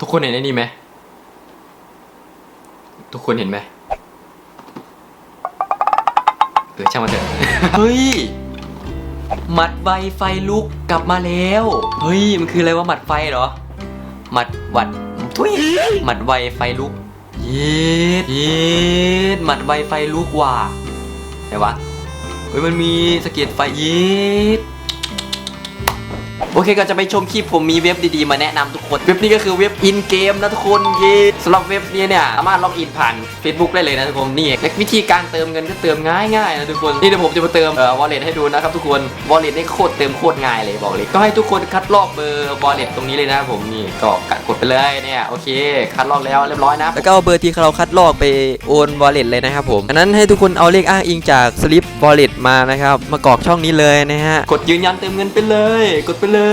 ทุกคนเห็นไอ้นี่ไหม ทุกคนเห็นไหมเออช่างมันเถอะ เฮ้ย หมัดไวไฟลุกกลับมาแล้ว เฮ้ย มันคืออะไรวะหมัดไฟเหรอ หมัดหวัดทุยหมัดไวไฟลุกเย็ดเย็ดหมัดไวไฟลุกว่ะไหนวะ เฮ้ย มันมีสะเก็ดไฟเย็ด โอเคก็จะไปชมคลิปผมมีเว็บดีๆมาแนะนำทุกคน เว็บนี้ก็คือเว็บอินเกมนะทุกคนเย้สำหรับเว็บนี้เนี่ยสามารถล็อกอินผ่าน Facebook ได้เลยนะทุกคนนี่และวิธีการเติมเงินก็เติมง่ายๆนะทุกคนนี่เดี๋ยวผมจะมาเติมเอ่อ wallet ให้ดูนะครับทุกคน wallet นี่โคตรเติมโคตรง่ายเลยบอกเลยก็ให้ทุกคนคัดลอกเบอร์ wallet ตรงนี้เลยนะครับผมนี่ก็กดไปเลยเนี่ยโอเค คัดลอกแล้วเรียบร้อยนะแล้วก็เอาเบอร์ที่เราคัดลอกไปโอน wallet เลยนะครับผมอันนั้นให้ทุกคนเอาเลขอ้างอิงจาก slip wallet มานะครับมากรอกช่องนี้เลยนะฮะกดยืนยันเติมเงินไปเลย กดไปเลย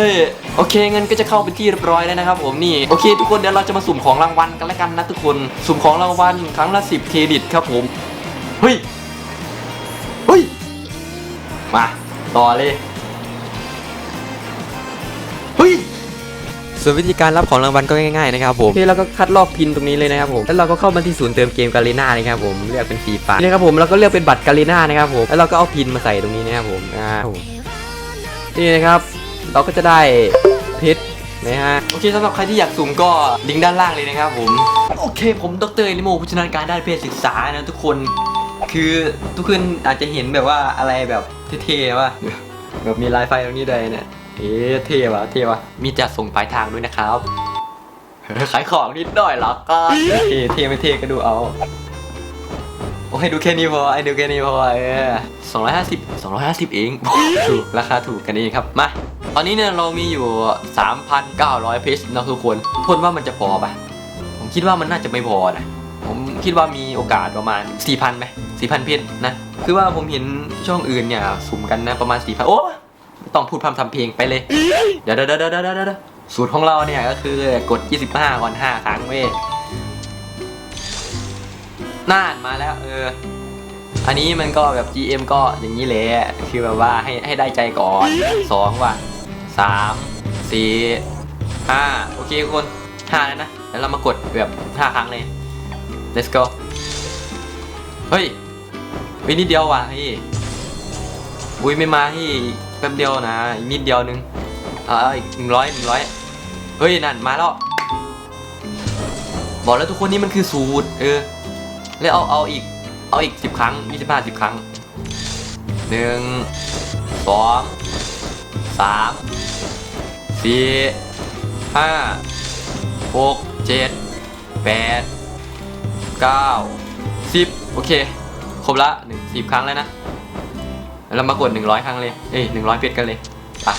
โอเคเงินก็จะเข้าเป็นที่เรียบร้อยแล้วนะครับผมนี่โอเค ทุกคนเดี๋ยวเราจะมาสุ่มของรางวัลกันแล้วกันนะทุกคนสุ่มของรางวัลครั้งละ10เครดิตครับผมเฮ้ยเฮ้ยมาต่อเลยเฮ้ยส่วนวิธีการรับของรางวัลก็ง่ายๆนะครับผมโอเคเราก็คัดลอกพินตรงนี้เลยนะครับผม แล้วเราก็เข้ามาที่ศูนย์เติมเกมกาลีนานะครับผม เลือกเป็นฟรีไฟล์นะครับผม แล้วก็เลือกเป็นบัตรกาลีนานะครับผม แล้วเราก็เอาพินมาใส่ตรงนี้นะครับผม อ่า นี่นะครับ เราก็จะได้เพชรนะฮะโอเคสำหรับใครที่อยากสุ่มก็ลิงก์ด้านล่างเลยนะครับผมโอเค ผมดรนิโมผู้ชำนาญการด้านเพศศึกษานะทุกคนคือทุกคนอาจจะเห็นแบบว่าอะไรแบบเท่ๆว่าแบบมีลายไฟตรงนี้ด้วยเนี่ยเอ๊ะเท่ว่ะเท่ว่ะมีจัดส่งปลายทางด้วยนะครับขายของนิดหน่อยหรอก็เท่เท่ไม่เท่ก็ดูเอาโอ้ให้ดูแค่นี้พอไอ้ดูแค่นี้พอเออสองร้อยห้าสิบสองร้อยห้าสิบเองถูกราคาถูกกันเองครับมา ตอนนี้เนี่ยเรามีอยู่ 3,900เพชรนะทุกคนทนว่ามันจะพอปะผมคิดว่ามันน่าจะไม่พอนะผมคิดว่ามีโอกาสประมาณ 4,000ไหม4,000เพชรนะคือว่าผมเห็นช่องอื่นเนี่ยสุ่มกันนะประมาณ4,000โอ้ต้องพูดพร่ำทำเพลงไปเลย เดี๋ยวเดี๋ยวเดี๋ยวเดี๋ยวเดี๋ยวเดี๋ยวสูตรของเราเนี่ยก็คือกด 25ก่อน5ครั้งเว้ยน่านมาแล้วเออ อันนี้มันก็แบบ GM ก็อย่างนี้แหละ คือแบบว่าให้ให้ได้ใจก่อนสองว่ะ สามสี่ห้าโอเคทุกคนห้าแล้วนะแล้วเรามากดแบบห้าครั้งเลย let's go เฮ้ยวินิดเดียวว่ะพี่อุ้ยไม่มาที่แป๊บเดียวนะอีกนิดเดียวนึงเอาเอาอีกหนึ่งร้อยหนึ่งร้อยเฮ้ยนั่นมาแล้วบอกแล้วทุกคนนี่มันคือสูตรเออแล้วเอาเอาอีกเอาอีกสิบครั้งยี่สิบห้าสิบครั้งหนึ่งสอง สามสี่ห้าหกเจ็ดแปดเก้าสิบโอเค ครบละหนึ่งสิบครั้งแล้วนะแล้วเรามากดหนึ่งร้อยครั้งเลย เอ้ยหนึ่งร้อยเพชรกันเลยไป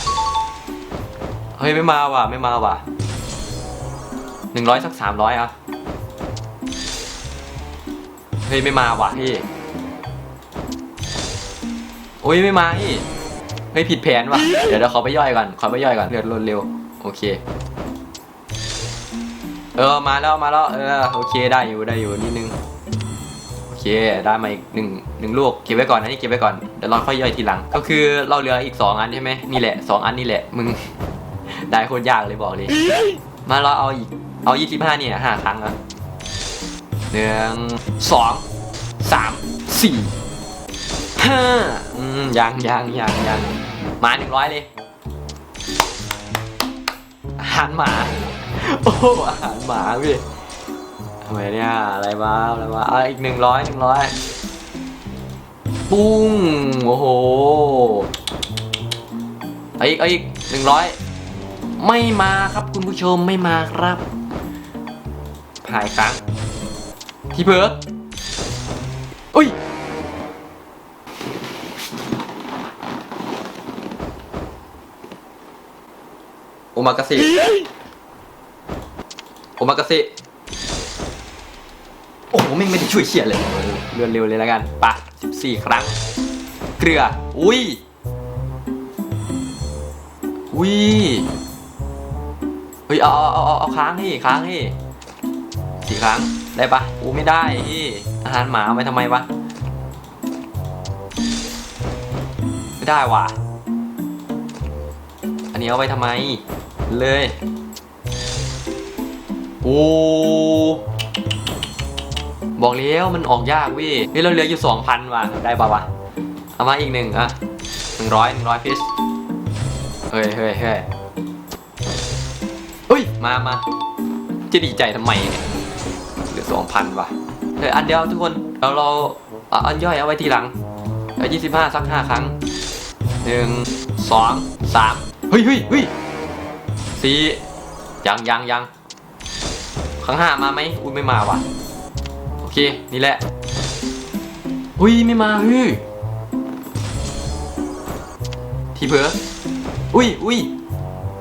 เฮ้ย ไม่มาว่ะ ไม่มาว่ะหนึ่งร้อยสักสามร้อยอะ เฮ้ย ไม่มาว่ะพี่ โอ้ย ไม่มาพี่ เฮ้ยผิดแผนว่ะ เดี๋ยวเดี๋ยวขอไปย่อยก่อน ขอไปย่อยก่อนเลือดลดเร็ว โอเค เออ มาแล้ว มาแล้ว เออ โอเค ได้อยู่ ได้อยู่นิดนึง โอเค ได้มาอีกหนึ่งหนึ่งลูก เก็บไว้ก่อน อันนี้เก็บไว้ก่อน เดี๋ยวเราค่อยย่อยทีหลัง ก็คือเราเหลืออีกสองอันใช่ไหมนี่แหละสองอันนี่แหละ มึง ได้โคตรยากเลยบอกเลย มาเราเอาอีก เอายี่สิบห้าเนี่ยห้าครั้งอะหนึ่งสองสามสี่ห้าอืมยังยังยังยัง มาหนึ่งร้อยเลย อาหารหมา โอ้อาหารหมาพี่ทำไมเนี่ย อะไรวะอะไรวะอะอีกหนึ่งร้อยหนึ่งร้อยปุ้ง โอ้โหเอาอีกเอาอีกหนึ่งร้อยไม่มาครับคุณผู้ชมไม่มาครับหายครั้งที่เพิร์กอุ้ย มากาเสะโอมากาเสะโอ้โหไม่งไม่ได้ช่วยเขียนเลยเรือนเร็วเลยแล้วกันปะ14 ครั้ง เกลือ อุ้ย อุ้ย เฮ้ย เอาเอาเอาเอาค้างที่ค้างที่สี่ครั้ง ได้ปะอ้ไม่ได้พี่อาหารหมาไปทำไมวะ ไม่ได้ว่ะ อันนี้เอาไปทำไม เลย โอ้บอกแล้วมันออกยากวิเฮ้ยเราเหลืออยู่สองพันว่ะได้ปะวะเอามาอีกหนึ่งอะหนึ่งร้อยหนึ่งร้อยพิชเฮ้ยเฮ้ยเฮ้ยเฮ้ยมามาจะดีใจทำไมเนี่ยเหลือสองพันว่ะเฮ้ยอันเดียวทุกคนเราเราอาอันย่อยเอาไว้ทีหลังเอายี่สิบห้าสักห้าครั้งหนึ่งสองสามเฮ้ยเฮ้ยเฮ้ย สี่ยังยังยังครั้งห้ามาไหมอุ้ยไม่มาว่ะ โอเค นี่แหละหุยไม่มาฮ้ยทีเผลออุ้ยอุ้ย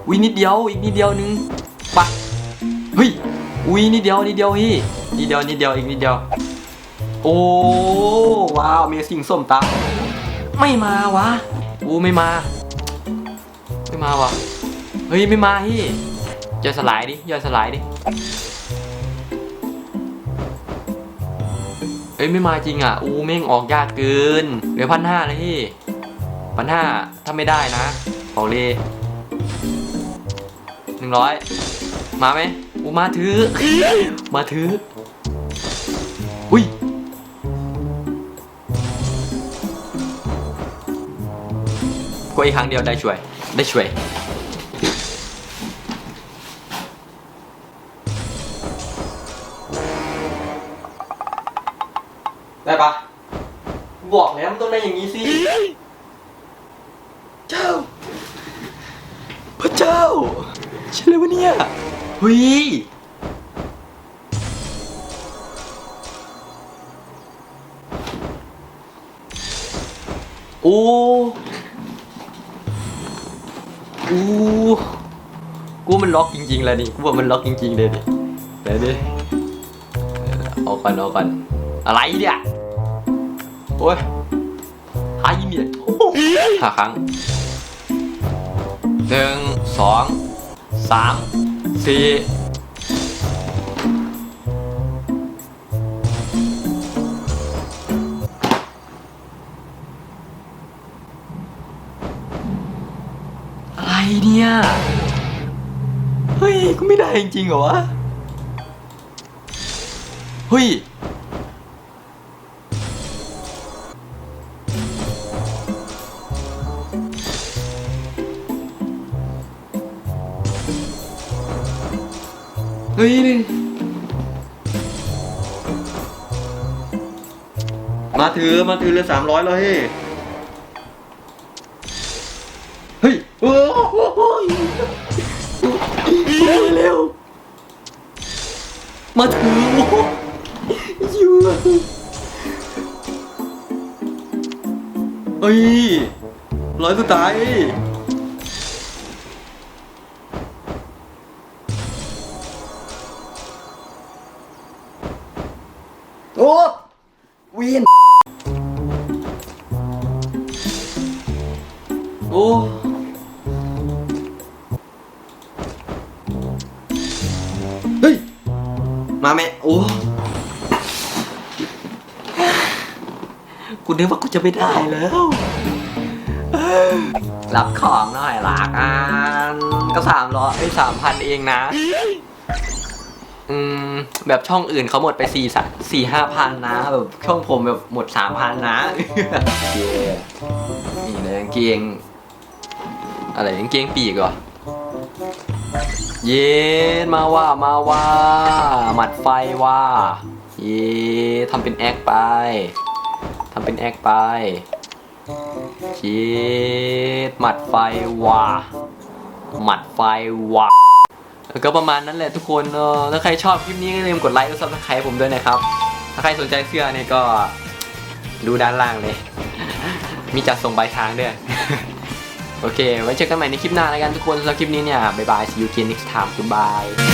อุ้ยนิดเดียวอีกนิดเดียวนึงไปะเฮ้ยอุ้ยนิดเดียวนิดเดียวพี่นิดเดียวนิดเดียวอีกนิดเดียว โอ้ว้าวเมซิ่งส้มตำไม่มาวะอู้ไม่มา ไม่มาวะ เฮ้ยไม่มาพี่ย่อยสลายดิย่อยสลายดิเอ้ยไม่มาจริงอะอูแม่งออกยากเกินเหลือพันห้าเลยพี่พันห้าถ้าไม่ได้นะบอกเลยหนึ่งร้อยมาไหมอูมาถือ มาถือ อุ้ยก็อีกครั้งเดียวได้ช่วย ได้ช่วย บอกแล้วมันต้องได้อย่างนี้สิ เจ้า พระเจ้าใช่เลยวะเนี่ยเฮ้ยโอ้โอ้กูมันล็อกจริงๆแล้วนี่กูว่ามันล็อกจริงๆเลยดิเดี๋ยวดิเอาก่อนเอาก่อนอะไรเนี่ย โอ้ยหายิมีดโอ้โหห้าครั้งหนึ่งสองสามสี่อะไรเนี่ย เฮ้ย กูไม่ได้จริงๆเหรอวะ เฮ้ย ฮ้ยนี่มาถือมาถือเลยสามร้อยแล้วเฮ้ยเฮ้ยโอ้โหเร็วเร็วมาถือโอ้โหอยู่เฮ้ยร้อยสุดท้าย โอ้เฮ้ย มาแม่โอ้กูนึกว่ากูจะไม่ได้แล้วเอ้ยรับของหน่อยละกันก็สามร้อยสามพันเองนะ อืม แบบช่องอื่นเขาหมดไปสี่สสี่ห้าพันนะแบบช่องผมแบบหมดสามพันนะเย้นี่เลยกางเกง อะไรกางเกงปีกเหรอ เย็นมาว่ามาว่าหมัดไฟว่า เย้ทำเป็นแอคไปทำเป็นแอคไปเย็ดหมัดไฟว่า หมัดไฟว่าก็ประมาณนั้นแหละทุกคนเออถ้าใครชอบคลิปนี้ก็อย่าลืมกดไลค์และซับสไครต์ผมด้วยนะครับ ถ้าใครสนใจเสื้อเนี่ยก็ดูด้านล่างเลย มีจัดส่งปลายทางด้วย โอเค ไว้เจอกันใหม่ในคลิปหน้าแล้วกันทุกคนสำหรับคลิปนี้เนี่ยบ๊ายบาย see you again next time goodbye